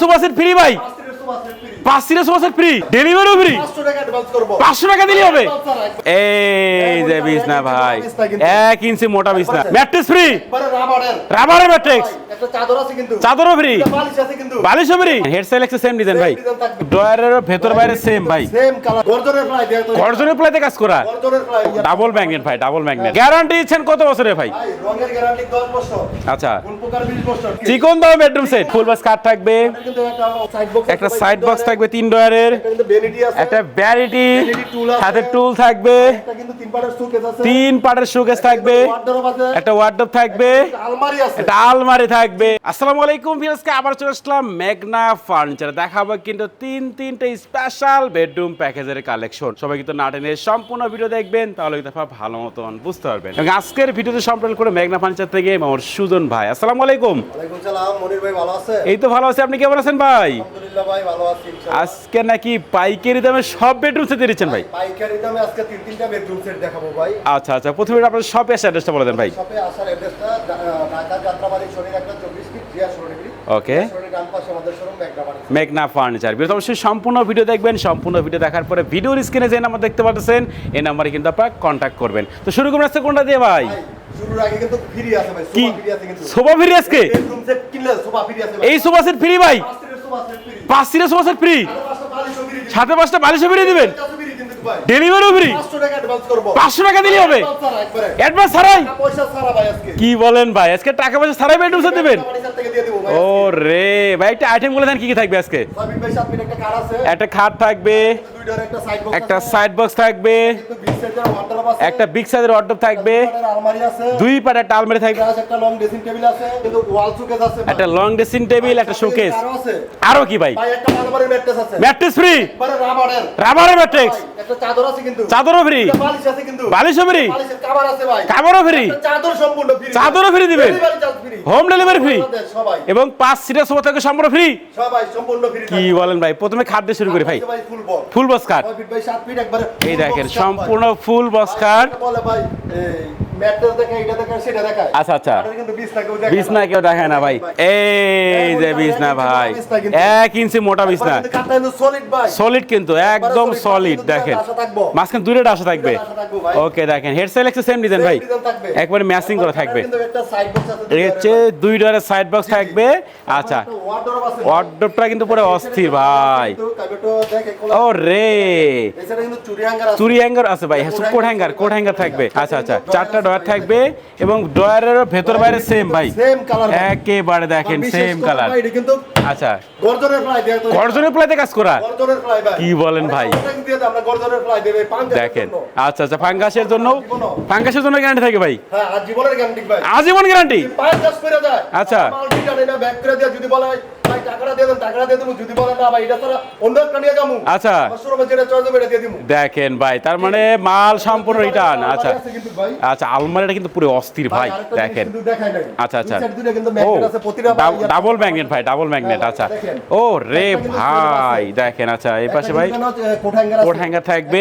Sofa set free ভাই। পাঁচ সিটের সোফা ফ্রি ডেলিভারিও ফ্রি পাঁচশো টাকা দিলে হবে। এই যে বিছনা ভাই। এক ইঞ্চি মোটা বিছনা। ম্যাট্রেস ফ্রি রাবারের ম্যাট্রিক্স চাদরও ফ্রি বালিশও ফ্রি হেড সেলেক্সে সেম ডিজাইন ভাই। ডয়ারের ভেতর বাইরে সেম ভাই। গর্জনের প্লাইতে কাজ করা। ডাবল ম্যাগনেট ভাই ডাবল ম্যাগনেট গ্যারান্টি দিচ্ছেন কত বছরের ভাই? আচ্ছা। চিকন দাম বেডরুম সেট ফুল বাস কাট থাকবে। একটা সাইড বক্স থাকবে তিন ডয়ারের। একটা ব্যারিটি হাতে টুল থাকবে। তিন পাটের শোকেস থাকবে। একটা ওয়ার্ডরোব থাকবে। আলমারি একটা আলমারি থাকবে। আসসালামু আলাইকুম ভিউয়ার্সকে আবার চলে আসলাম মেঘনা ফার্নিচার দেখাবো কিন্তু তিন তিনটে স্পেশাল বেডরুম প্যাকেজের কালেকশন সবাই কিন্তু না টেনে সম্পূর্ণ ভিডিও দেখবেন তাহলে কিন্তু আপনারা ভালো মতন বুঝতে পারবেন। এবং আজকের ভিডিওতে সম্পূর্ণ করে মেঘনা ফার্নিচার থেকে আমার সুজন ভাই। আসসালামু আলাইকুম। এই তো ভালো আছি আপনি কেমন আছেন ভাই? আলহামদুলিল্লাহ ভাই ভালো আছি। আজকে নাকি পাইকারি দামে সব বেডরুম সেট দিচ্ছেন ভাই? পাইকারি দামে আজকে তিন তিনটা বেডরুম সেট দেখাবো ভাই। আচ্ছা আচ্ছা প্রথমে আপনার শপের অ্যাড্রেসটা বলে দেন ভাই। শপে আসার অ্যাড্রেসটা ঢাকা যাত্রাবাড়ি শরীর একটা চব্বিশ ফিট জিয়া শরীর ওকে মেঘনা ফার্নিচার ভিডিও অবশ্যই সম্পূর্ণ ভিডিও দেখবেন সম্পূর্ণ ভিডিও দেখার পরে ভিডিওর স্ক্রিনে যে নাম্বার দেখতে পাচ্ছেন এই নাম্বারে কিন্তু আপনারা কন্ট্যাক্ট করবেন। তো শুরু করুন আজকে কোনটা দিয়ে ভাই? শুরুর আগে কিন্তু ফ্রি আছে ভাই সোফা ফ্রি আছে কিন্তু। সোফা ফ্রি আজকে? ভাই। এই সোফা সেট ফ্রি ভাই? পাঁচ সোফা সেট ফ্রি সাথে পাঁচটা বালিশও ফিরিয়ে দিবেন। ডেলিভারিও ফ্রি 500 টাকা অ্যাডভান্স করব পাঁচশো টাকা দিলে হবে। অ্যাডভান্স ছাড়াই কি বলেন ভাই? আজকে টাকা পয়সা ছাড়াই বেডরুম দেবেন। দেবো ভাই ও রে ভাই একটা আইটেম বলে দেন কি কি থাকবে আজকে? একটা খাট থাকবে একটা সাইড বক্স থাকবে একটা বিগ সাইজের ওয়ার্ডরোব থাকবে দুই পাটে একটা আলমারি থাকবে। একটা লং ড্রেসিং টেবিল আছে কিন্তু ওয়াল শোকেস আছে একটা লং ড্রেসিং টেবিল একটা শোকেস আরও কি ভাই? ভাই একটা ম্যাট্রেস আছে। ম্যাট্রেস ফ্রি পরে রাবারের একটা চাদর আছে কিন্তু। চাদরও ফ্রি বালিশ আছে কিন্তু। বালিশও ফ্রি বালিশের কভার আছে ভাই। কাপড়ও ফ্রি চাদর সম্পূর্ণ ফ্রি চাদরও free দিবেন? ফ্রি হোম ডেলিভারি ফ্রি সবাই। এবং পাঁচ সিটের সোফা থেকে সম্পূর্ণ ফ্রি সবাই সম্পূর্ণ ফ্রি কি বলেন ভাই? প্রথমে খাদ্য শুরু করি ভাই। Full boss full box cut 6 feet by 7 feet একবারে এই দেখেন। সম্পূর্ণ ফুল বস কার্ড বলে ভাই এটা সেটা দেখায়। আচ্ছা আচ্ছা। আর কিন্তু বিছনা কেউ দেখায় বিছনা কেউ দেখায় না ভাই। এই যে বিছনা ভাই। ইঞ্চি মোটা বিছনা। সলিড ভাই। সলিড কিন্তু একদম সলিড দেখেন। মাঝখানে দূরে থাকবে। আশা থাকব ভাই। ওকে দেখেন। হেড সেলেক্সে সেম ডিজাইন ভাই। একবারে ম্যাচিং করে থাকবে। হচ্ছে দুই সাইড বক্স থাকবে। আচ্ছা। ওয়ার্ডরোবটা কিন্তু পুরো অস্থির ভাই। ও রে। চুরি হ্যাঙ্গার আছে। ভাই। হ্যাঁ কোট হ্যাঙ্গার কোট হ্যাঙ্গার থাকবে। আচ্ছা আচ্ছা। চারটা ডয়ার থাকবে এবং ডয়ারের ভেতর বাইরে সেম ভাই। সেম কালার একেবারে দেখেন সেম কালার কিন্তু আচ্ছা। গর্জনের তো গর্জনের প্লাইতে কাজ করা? গর্জনের ফ্লাই ভাই। কি বলেন ভাই? আমরা গর্জনের ফ্লাই দেবে দেখেন। আচ্ছা আচ্ছা ফাঙ্গাসের জন্য ফাঙ্গাসের জন্য গ্যারান্টি থাকে ভাই। হ্যাঁ আর জীবনের গ্যারান্টি ভাই। আজীবন গ্যারান্টি পাঁচ কাজ করে যায় আচ্ছা। মাল এটা ব্যাক করে দেয় যদি বলে ভাই আচ্ছা। দেখেন ভাই তার মানে মাল সম্পূর্ণ রিটার্ন আচ্ছা। আচ্ছা আলমারিটা কিন্তু পুরো অস্থির ভাই দেখেন। আচ্ছা আচ্ছা। ও ডাবল ম্যাগনেট ভাই ডাবল ম্যাগনেট আচ্ছা। ও রে ভাই দেখেন আচ্ছা এই পাশে ভাই কোট হ্যাঙ্গার থাকবে।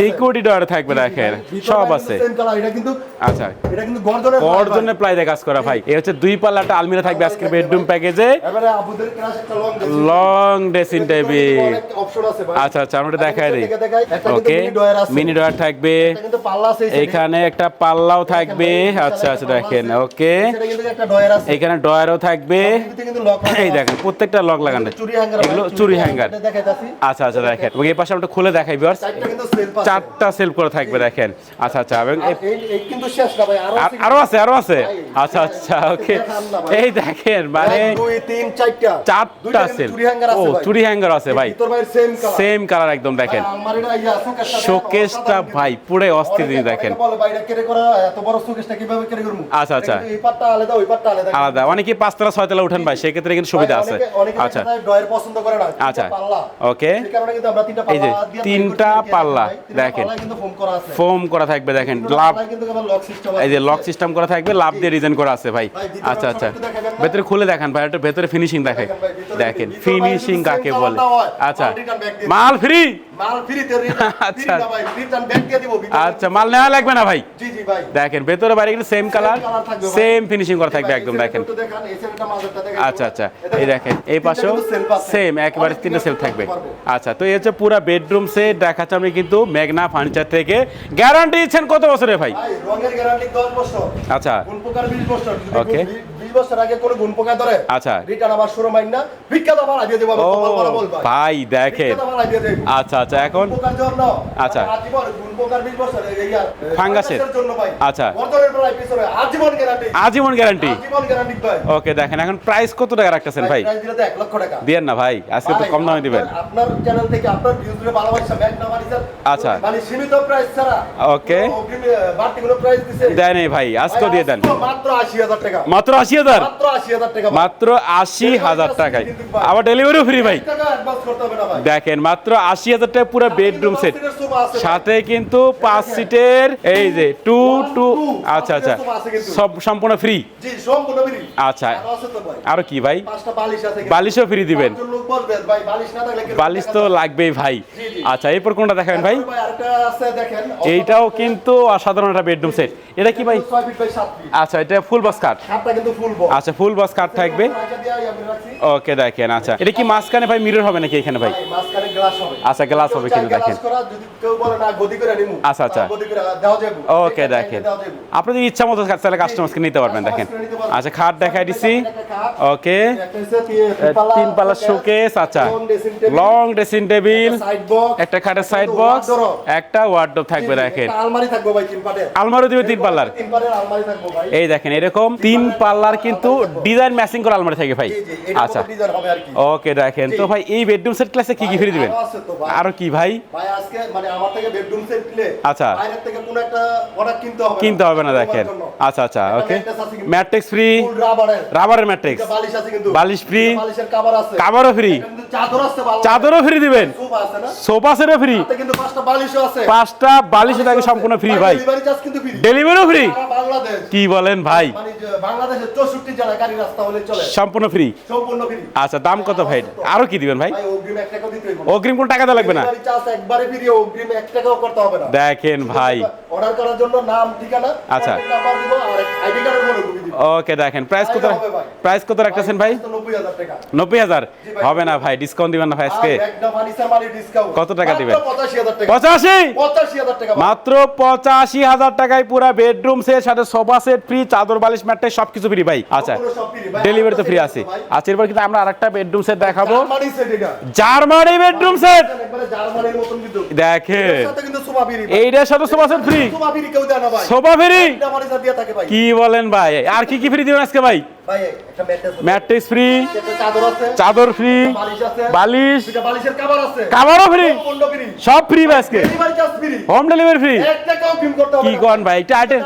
সিকিউরিটি ডয়ার থাকবে দেখেন সব আছে। আচ্ছা। গর্জনের প্লাই কাজ করা ভাই। এই হচ্ছে দুই পাল্লাটা আলমিরা থাকবে আজকের বেডরুম প্যাকেজে লং ড্রেসিং টেবিল আচ্ছা আচ্ছা আমরা দেখাই দিই। ওকে মিনি ডয়ার থাকবে। এখানে। একটা পাল্লাও থাকবে। আচ্ছা আচ্ছা দেখেন ওকে এখানে ডয়ারও থাকবে। এই দেখেন প্রত্যেকটা লক লাগানো। চুরি হ্যাঙ্গার এগুলো চুরি হ্যাঙ্গার আচ্ছা আচ্ছা দেখেন। এবং এই পাশে আমরা খুলে দেখাই ভিউয়ার্স চারটা সেলফ সেল করে থাকবে দেখেন। আচ্ছা আচ্ছা এবং আর আছে। আরও আছে আচ্ছা আচ্ছা ওকে। এই দেখেন মানে তিন চারটা। চারটা সেল চুরি হ্যাঙ্গার ও চুরি হ্যাঙ্গার আছে ভাই। সেম কালার একদম দেখেন। শোকেসটা ভাই পুরো অস্থির দেখেন। আচ্ছা, আচ্ছা। আলাদা অনেকে পাঁচতলা ছয়তলা উঠেন ভাই সেক্ষেত্রে কিন্তু সুবিধা আছে। আচ্ছা। আচ্ছা। ওকে। এই যে, পাল্লা তিনটা পাল্লা, দেখেন। ফোম করা থাকবে দেখেন। লাভ এই যে লক সিস্টেম করা থাকবে লাভ দিয়ে ডিজাইন করা আছে ভাই। আচ্ছা আচ্ছা। একটু? ভেতরে খুলে দেখান ভাই এটা ভেতরে ভেতরে ফিনিশিং দেখে। দেখেন ফিনিশিং কাকে বলে? আচ্ছা। মাল ফ্রি আচ্ছা। ভাই রিটার্ন ব্যাক দিয়ে দিব আচ্ছা মাল নেওয়া লাগবে না ভাই? জি জি ভাই। দেখেন ভেতরে বাইরে কিন্তু সেম কালার। সেম ফিনিশিং করা থাকবে একদম দেখেন। আচ্ছা আচ্ছা এই দেখেন এই পাশেও। সেম একবারে তিনটা সেল থাকবে। আচ্ছা তো এই হচ্ছে পুরো বেডরুম সেট দেখাচ্ছে আমি কিন্তু মেঘনা ফার্নিচার থেকে। গ্যারান্টি দিচ্ছেন কত বছরের ভাই? ভাই, রঙের গ্যারান্টি 10 বছর। আচ্ছা। পোকার 20 বছর যদি Okay. গুণ- 20 বছর আগে কোনো গুণ পোকা ধরে আচ্ছা। রিটার্ন আবার শুরু মাইন না বিখ্যাত আইডিয়া দেব বলা ভাই দেখেন দেব। আচ্ছা আচ্ছা এখন? পোকার জন্য আচ্ছা। আজীবন গুণ পোকার 20 বছর ফাঙ্গাসের? জন্য ভাই। আচ্ছা। বর্তমানের প্রায় পিছনে আজীবন গ্যারান্টি আজীবন গ্যারান্টি আজীবন গ্যারান্টি ভাই। ওকে দেখেন এখন প্রাইস কত টাকা রাখতেছেন ভাই? প্রাইস দিলে তো 1 লক্ষ টাকা। দিয়েন না ভাই আজকে তো কম দামে দিবেন। আপনার- চ্যানেল থেকে আপনার ভালোবাসা ব্যাক না মারি স্যার আচ্ছা। মানে সীমিত প্রাইস ছাড়া আহ, বাড়তি কোনো প্রাইস দিছে। দেয় নেই ভাই আজকেও দিয়ে দেন। মাত্র 80000 টাকা। মাত্র আশি হাজার। মাত্র 80000 টাকা ভাই। মাত্র আশি হাজার টাকায়। আবার ডেলিভারিও ফ্রি ভাই। দেখেন মাত্র আশি হাজার টাকা পুরো বেডরুম সেট। সাথে কিন্তু পাঁচ সিটের এই যে টু টু আচ্ছা আচ্ছা। সব সম্পূর্ণ ফ্রি আচ্ছা। আরও কি ভাই? বালিশও ফ্রি দিবেন। বালিশ তো লাগবেই ভাই। আচ্ছা এরপর কোনটা দেখাবেন ভাই? এইটাও কিন্তু অসাধারণ একটা বেডরুম সেট এটা কি ভাই? 6 ফিট বাই 7 ফিট আচ্ছা এটা ফুল বক্স কাট কিন্তু ফুল বক্স আচ্ছা ফুল বক্স কাট থাকবে? ওকে দেখেন আচ্ছা। এটা কি মাঝখানে ভাই মিরর হবে নাকি এখানে ভাই? মাঝখানে গ্লাস হবে। আচ্ছা, কিন্তু দেখেন। আচ্ছা, আচ্ছা। ওকে দেখেন। আপনাদের ইচ্ছা মতো তাহলে কাস্টমারকে নিতে পারবেন দেখেন। আচ্ছা খাট দেখাই দিছি। ওকে। তিন পাল্লা শোকেস আচ্ছা। লং ড্রেসিং টেবিল একটা খাটের সাইড বক্স একটা ওয়ার্ডরোব থাকবে দেখেন। আলমারি থাকবে ভাই তিন পাটে আলমারি দিবে তিন পাল্লার তিন পাটের আলমারি থাকবে ভাই। এই দেখেন এরকম তিন পাল্লার কিন্তু ডিজাইন ম্যাচিং করা আলমারি থাকে ভাই। আচ্ছা। ওকে দেখেন। তো ভাই এই বেডরুম সেট ক্লাসে কি কি ফ্রি দিবেন? আরও। কি ভাই? ভাই আজকে মানে আমার থেকে বেডরুম সেট কিনলে আচ্ছা। বাইরের থেকে কোনো একটা প্রোডাক্ট কিনতে হবে কিনতে হবে না দেখেন। আচ্ছা আচ্ছা ওকে ম্যাট্রিক্স ফ্রি রাবারের ম্যাট্রিক্স বালিশ আছে কিন্তু। বালিশ free। বালিশের কভার আছে। কাভারও ফ্রি চাদর আছে ভালো। চাদরও ফ্রি দিবেন। সোফা আছে না? সোফা সেটও ফ্রি পাঁচটা বালিশও আছে। পাঁচটা বালিশও থাকে সম্পূর্ণ ফ্রি ভাই। ফ্রি ডেলিভারিও ফ্রি কি বলেন ভাই? মানে বাংলাদেশের চৌষট্টি জেলায় গাড়ি রাস্তা হলে চলে। সম্পূর্ণ ফ্রি সম্পূর্ণ ফ্রি আচ্ছা দাম কত ভাই? আরও কি দিবেন ভাই? অগ্রিম এক টাকা দিতে হবে অগ্রিম কোন টাকা দেওয়া লাগবে না? চার্জ একবারে ফ্রি অগ্রিম এক টাকাও করতে হবে না। দেখেন ভাই। অর্ডার করার জন্য নাম ঠিকানা আচ্ছা। নাম্বার দিব আর আইডি কার্ডের দিব। ওকে দেখেন। প্রাইস কত প্রাইস কত রাখতেছেন ভাই? তো 90000 টাকা নব্বই হাজার হবে না ভাই ডিসকাউন্ট দিবেন না ভাই আজকে। কত টাকা দিবেন? পঁচাশি। মাত্র পঁচাশি হাজার টাকায় পুরো বেডরুম সেট সাথে সোফা সেট ফ্রি চাদর বালিশ ম্যাট্রেস সবকিছু ফ্রি ভাই। আচ্ছা। ডেলিভারি তো ফ্রি আছে। আচ্ছা এরপর কিন্তু আমরা আরেকটা বেডরুম সেট দেখাবো। Germany bedroom set. দেখেন। সাথে sofa set free sofa free কেউ দেয় ভাই। Sofa free. কি বলেন ভাই? আর কি কি ফ্রি দিবেন আজকে ভাই? ম্যাট্রেস ফ্রি চাদর ফ্রি বালিশ কাভারও ফ্রি সব ফ্রি ভাই আজকে। হোম ডেলিভারি ফ্রি কি। কোন ভাই? এটা আইটেম।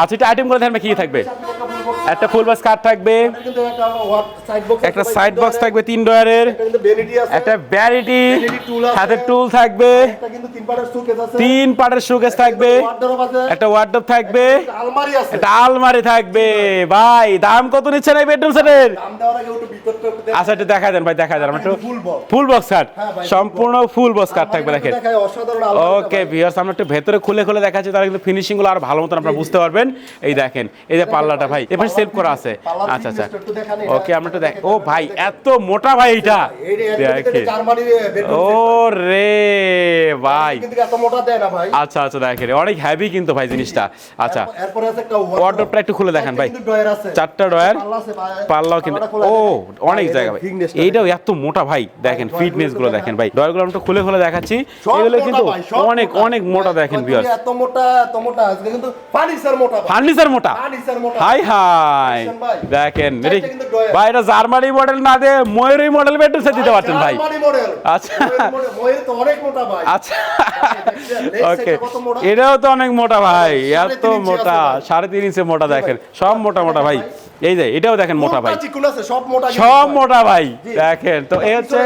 আচ্ছা এটা আইটেম করে থাকবে কি থাকবে। একটা ফুল বক্স কার্ড থাকবে? একটা সাইড বক্স থাকবে তিন ডয়ারের একটা ব্যারিটি। সাথে টুল থাকবে। তিন পাটের শোকেস থাকবে। একটা ওয়ার্ডরোব থাকবে। একটা আলমারি থাকবে। ভাই দাম কত নিচ্ছেন এই বেডরুম সেটের আচ্ছা একটু দেখা দেন ভাই দেখা দেন। একটু ফুল বক্স হ্যাঁ সম্পূর্ণ ফুল বক্স কার্ড থাকবে দেখেন। ওকে। ভিউয়ার্স আমরা একটু ভেতরে খুলে খুলে দেখাচ্ছি তাহলে কিন্তু ফিনিশিংগুলো আর ভালো মতন আপনারা বুঝতে পারবেন। এই দেখেন এই যে পাল্লাটা ভাই। এখানে সেভ করা আছে। আচ্ছা আচ্ছা। ওকে আমরা একটু দেখ ও ভাই এত মোটা ভাই এটা। ও রে ভাই। কিন্তু এত মোটা দেয় না ভাই। আচ্ছা আচ্ছা দেখেন অনেক হেভি কিন্তু ভাই জিনিসটা। আচ্ছা। এরপর- আছে একটা খুলে দেখেন ভাই। কিন্তু ডয়ার আছে। চারটা ডয়ার পাল্লা পাল্লাও কিন্তু ও অনেক জায়গা ভাই। এইটাও এত মোটা ভাই। দেখেন ফিটনেসগুলো দেখেন। ভাই। ডয়ারগুলো আমরা একটু খুলে খুলে দেখাচ্ছি। এগুলো কিন্তু অনেক অনেক মোটা দেখেন ভিউয়ার্স এত মোটা এত মোটা। কিন্তু ফার্নিচার মোটা ফার্নিচার মোটা। ফার্নিচার মোটা। High high. ভাই? দেখেন। ভাই এটা জার্মানি মডেল না দে ময়ূরী মডেল বেটু সে দিতে পারছেন ভাই আচ্ছা। ময়ের তো অনেক মোটা ভাই আচ্ছা ওকে কত মোটা? এটাও তো অনেক মোটা ভাই এত মোটা। সাড়ে তিন ইঞ্চি মোটা দেখেন সব মোটা মোটা ভাই এই যে এটাও দেখেন মোটা ভাই। সব মোটা সব ভাই। মোটা ভাই। দেখেন তো এই হচ্ছে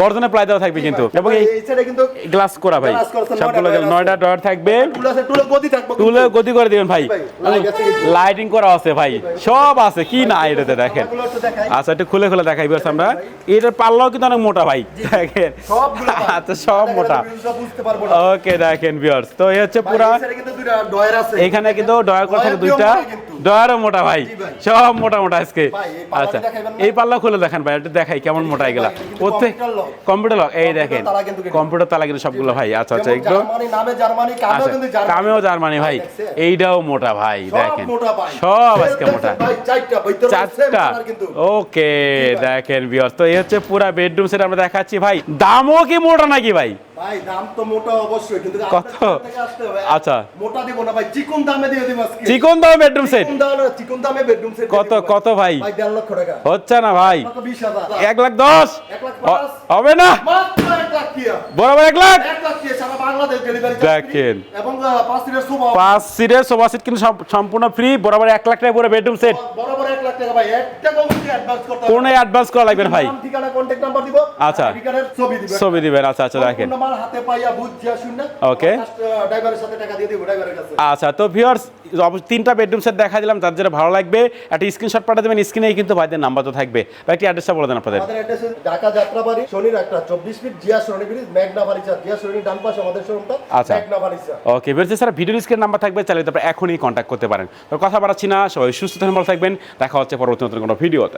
গর্জনের প্লাই। দেওয়া থাকবে কিন্তু। এবং এই এই সাইডে কিন্তু গ্লাস করা ভাই। সবগুলো নয়টা ডয়ার থাকবে। তুলে গতি করে দিবেন ভাই। লাইটিং করা আছে ভাই। সব আছে কি না এটাতে দেখেন। আচ্ছা একটু খুলে খুলে দেখাই বিয়ার্স আমরা। এটার পাল্লাও কিন্তু অনেক মোটা ভাই। দেখেন। আচ্ছা সব মোটা। ওকে দেখেন বিয়ার্স তো এই হচ্ছে পুরা এখানে কিন্তু ডয়ার করা থাকে দুইটা। ডয়ারও মোটা ভাই। সব মোটা মোটা আজকে। আচ্ছা। এই পাল্লা খুলে দেখেন ভাই একটু দেখাই কেমন মোটা এগুলা। এটা প্রত্যেক কম্পিউটার লক। এই দেখেন। কম্পিউটার তালা কিন্তু সবগুলো ভাই। আচ্ছা আচ্ছা একটু কামেও আচ্ছা জার্মানি। কামেও জার্মানি ভাই। এইটাও মোটা ভাই দেখেন। সব আজকে মোটা। চারটা ওকে দেখেন বিয়ার তো এই হচ্ছে পুরা বেডরুম সেট আমরা দেখাচ্ছি ভাই। দামও কি মোটা নাকি ভাই? ভাই দাম তো মোটা অবশ্যই কিন্তু কত? থেকে আসতে হবে। আচ্ছা। মোটা দেব না ভাই চিকন দামে দিয়ে দেব আজকে। চিকন দামে বেডরুম সেট চিকন দামে বেডরুম সেট কত কত ভাই? ভাই 1 লক্ষ টাকা। হচ্ছে না ভাই? কত 20000 এক লাখ দশ? এক লাখ 5 হবে না? মাত্র 1 লাখ বরাবর এক লাখ? দেখেন। পাঁচ দিনের সোফা সিটের সোফা সেট কিন্তু সম্পূর্ণ ফ্রি বরাবর এক লাখ টাকা পুরো বেডরুম সেট কমিটি অ্যাডভান্স। করা লাগবে ভাই? আচ্ছা। ছবি দিবেন। আচ্ছা আচ্ছা দেখেন। কাছে। আচ্ছা তো ভিউয়ার্স তিনটা বেডরুম সেট দেখা দিলাম তার যেটা ভালো লাগবে। একটা স্ক্রিনশট পাঠিয়ে দেবেন স্ক্রিনেই কিন্তু ভাইদের নাম্বার তো থাকবে। একটি অ্যাড্রেসটা বলে দেন আপনাদের। ঢাকা যাত্রাবাড়ি শনির একটা চব্বিশ ফিট জিয়া সরণি ব্রিজ মেঘনা বাড়িচা জিয়া সরণি ডান পাশে আমাদের শোরুমটা আচ্ছা। বাড়িচা okay sir video screen number থাকবে চাইলে তারপর এখনই কন্ট্যাক্ট করতে পারেন। তো কথা বাড়াচ্ছি না সবাই সুস্থ ভালো থাকবেন দেখা হচ্ছে পরবর্তী নতুন কোনো ভিডিওতে।